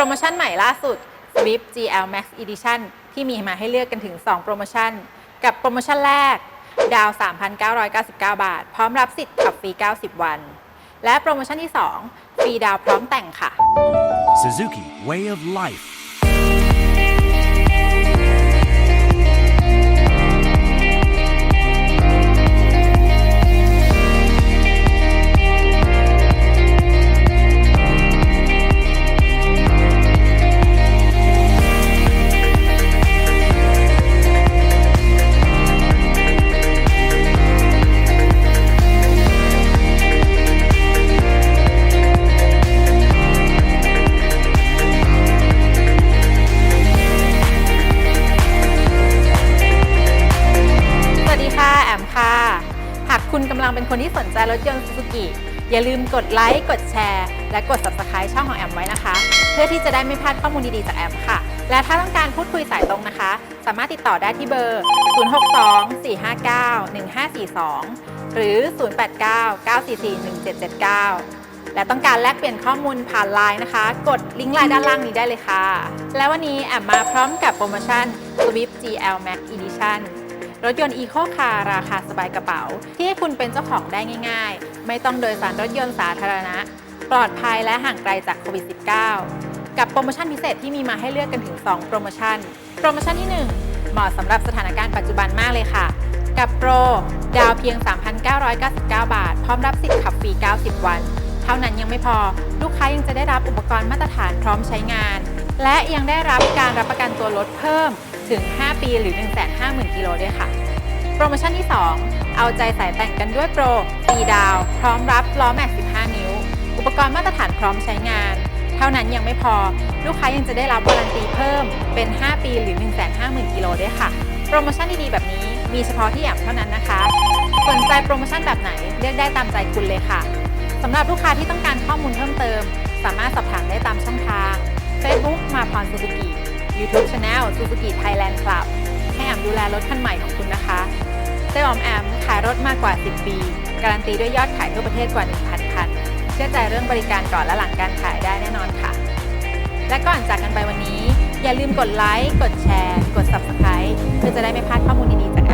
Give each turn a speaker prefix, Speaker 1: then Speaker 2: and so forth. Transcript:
Speaker 1: รโมชั่นใหม่ล่าสุด Swift GL Max Edition ที่มีมาให้เลือกกันถึง 2 โปรโมชั่น กับโปรโมชั่นแรก ดาว 3,999 บาท พร้อมรับสิทธิ์ขับฟรี 90 วัน และโปรโมชั่นที่ 2 ฟรีดาวพร้อมแต่งค่ะ
Speaker 2: Suzuki Way of Life.
Speaker 1: แอมค่ะ หากคุณกำลังเป็นคนที่สนใจรถยนต์ Suzuki อย่าลืมกดไลค์ กดแชร์ และกด Subscribe ช่องของแอมไว้นะคะ เพื่อที่จะได้ไม่พลาดข้อมูลดี ๆ จากแอมค่ะ และถ้าต้องการพูดคุยสายตรงนะคะ สามารถติดต่อได้ที่เบอร์ 062-459-1542 หรือ 089-944-1779 และต้องการแลกเปลี่ยนข้อมูลผ่านไลน์นะคะ กดลิงก์ไลน์ด้านล่างนี้ได้เลยค่ะ และวันนี้แอมมาพร้อมกับโปรโมชั่น Swift GL Max Edition รถยนต์อีโคคาร์ราคาสบายกระเป๋า ที่ให้คุณเป็นเจ้าของได้ง่าย ๆ ไม่ต้องโดยสารรถยนต์สาธารณะ ปลอดภัยและห่างไกลจากโควิด -19 กับโปรโมชั่นพิเศษที่มีมาให้เลือกกันถึง 2 โปรโมชั่น โปรโมชั่นที่ 1 เหมาะสำหรับสถานการณ์ปัจจุบันมากเลยค่ะ กับโปร ดาวเพียง 3,999 บาท พร้อมรับสิทธิ์ขับฟรี 90 วัน เท่านั้นยังไม่พอ ลูกค้ายังจะได้รับอุปกรณ์มาตรฐานพร้อมใช้งาน และยังได้รับการรับประกันตัวรถเพิ่ม ถึง 5 ปีหรือ 150,000 กิโลด้วยค่ะ โปรโมชั่นที่ 2 เอาใจสายแต่งกันด้วยโปรฟรีดาว พร้อมรับล้อแม็กซ15 นิ้ว อุปกรณ์มาตรฐานพร้อมใช้งาน เท่านั้นยังไม่พอ ลูกค้ายังจะได้รับวารันตีเพิ่มเป็น 5 ปีหรือ 150,000 กิโลด้วยค่ะ โปรโมชั่นดีๆแบบนี้มีเฉพาะที่แอมเท่านั้นนะคะ สนใจโปรโมชั่นแบบไหนเลือกได้ตามใจคุณเลยค่ะสำหรับลูกค้าที่ต้องการข้อมูลเพิ่มเติม สามารถสอบถามได้ตามช่องทาง Facebook มาพรซูซูกิ YouTube Channel Suzuki Thailand Club ให้แอมดูแลรถคันใหม่ของคุณนะคะเจ้าออมแอมขายรถมากกว่า 10 ปี การันตีด้วยยอดขายทั่วประเทศกว่า 1,000 คัน เชื่อใจเรื่องบริการก่อนและหลังการขายได้แน่นอนค่ะ และก่อนจากกันไปวันนี้ อย่าลืมกดไลค์ กดแชร์ กด Subscribe เพื่อจะได้ไม่พลาดข้อมูลดีๆจาก